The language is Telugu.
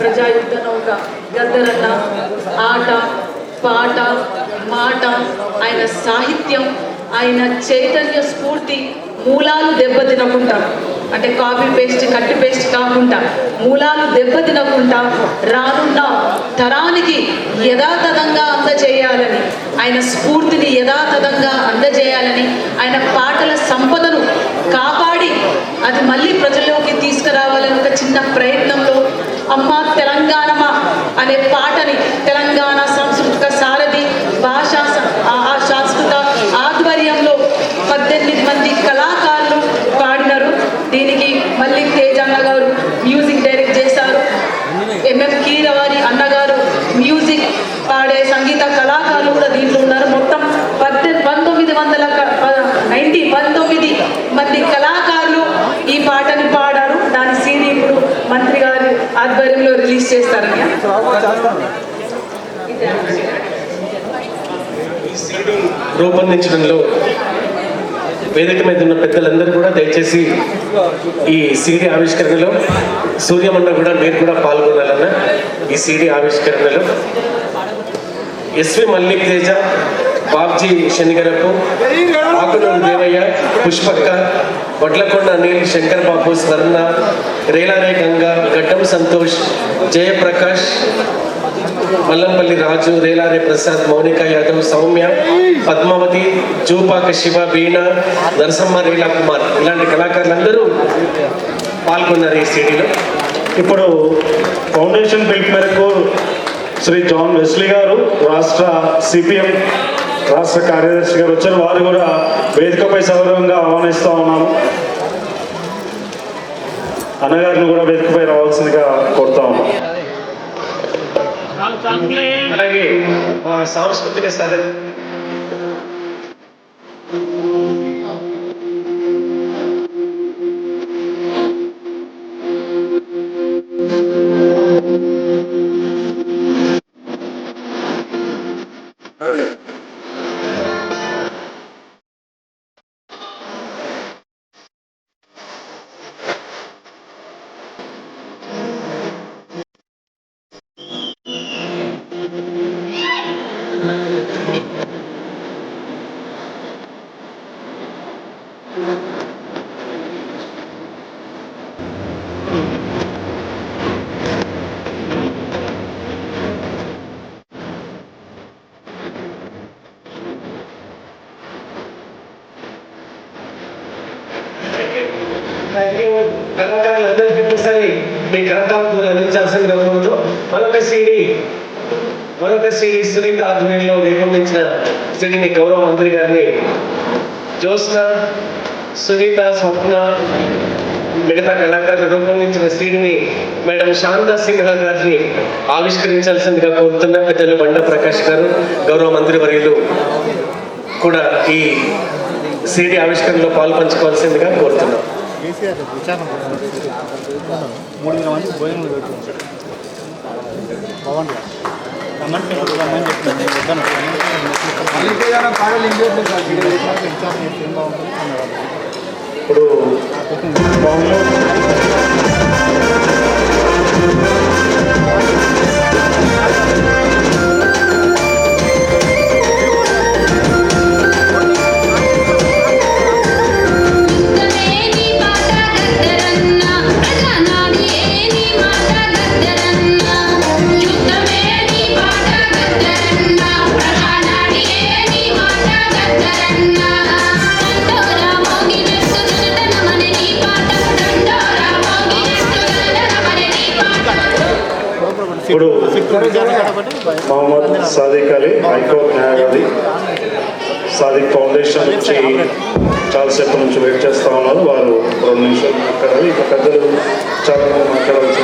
ప్రజాయుద్ధ నౌక గద్దరన్న ఆట పాట మాట ఆయన సాహిత్యం ఆయన చైతన్య స్ఫూర్తి మూలాలు దెబ్బతినకుండా అంటే కాపీ పేస్ట్ కట్టి పేస్ట్ కాకుండా మూలాలు దెబ్బతినకుండా రానున్న తరానికి యథాతథంగా అందజేయాలని ఆయన స్ఫూర్తిని యథాతథంగా అందజేయాలని ఆయన పాటల సంపదను కాపాడి అది మళ్ళీ ప్రజల్లోకి తీసుకురావాలని ఒక చిన్న ప్రయత్నం మంది కళాకారులు ఈ పాటని పాడారు. దాని సీడీ ఇప్పుడు మంత్రి గారి ఆధ్వర్యంలో రిలీజ్ చేస్తారు రూపొందించడంలో వేదిక మీద ఉన్న పెద్దలందరూ కూడా దయచేసి ఈ సీడీ ఆవిష్కరణలో సూర్యమన్న కూడా మీరు కూడా పాల్గొనాలన్న ఈ సీడీ ఆవిష్కరణలో ఎస్వి మల్లిక్ తేజ బాబ్జీ శనిగరపు ఆకునూరు దేవయ్య పుష్పక్క వడ్లకొండ అనిల్ శంకర్ బాబు స్వర్ణ రేలారే గంగా గడ్డం సంతోష్ జయప్రకాష్ మల్లంపల్లి రాజు రేలారే ప్రసాద్ మౌనిక యాదవ్ సౌమ్య పద్మావతి జూపాక శివ వీణ నరసమ్మ రీలా కుమార్. ఇలాంటి కళాకారులందరూ పాల్గొన్నారు ఈ సిటీలో ఇప్పుడు ఫౌండేషన్ పిలుపు మేరకు శ్రీ జాన్ వెస్లీ గారు రాష్ట్ర సిపిఎం రాష్ట్ర కార్యదర్శి గారు వచ్చారు. వారు కూడా వేదికపై సౌరవంగా ఆహ్వానిస్తూ ఉన్నాము అన్నగారిని కూడా వేదికపై రావాల్సిందిగా కోరుతా ఉన్నాం. అలాగే సాంస్కృతిక సదస్సు కళాకారులందరికీ ఒకసారి మీ కళాకారులు అందించాల్సిన గౌరవంతో మరొక మరొక సునీత ఆధ్వర్యంలో రూపొందించిన సీడీని గౌరవ మంత్రి గారిని జ్యోత్స్న సునీత స్వప్న మిగతా కళాకారులు రూపొందించిన సీడీని మేడం శాంతా సిన్హా గారిని ఆవిష్కరించాల్సిందిగా కోరుతున్న పెద్దలు బండ ప్రకాష్ గారు గౌరవ మంత్రివర్యులు కూడా ఈ సీడీ ఆవిష్కరణలో పాల్పంచుకోవాల్సిందిగా కోరుతున్నాం. కేసీఆర్ ఇప్పుడు ఇప్పుడు మహమ్మద్ సాదిక్ అలీ హైకోర్టు న్యాయవాది సాదిక్ ఫౌండేషన్ నుంచి చాలాసేపు నుంచి వెయిట్ చేస్తా ఉన్నారు. వారు రెండు నిమిషాలు మాట్లాడాలి ఇక పెద్దలు చాలా మాట్లాడాల్సి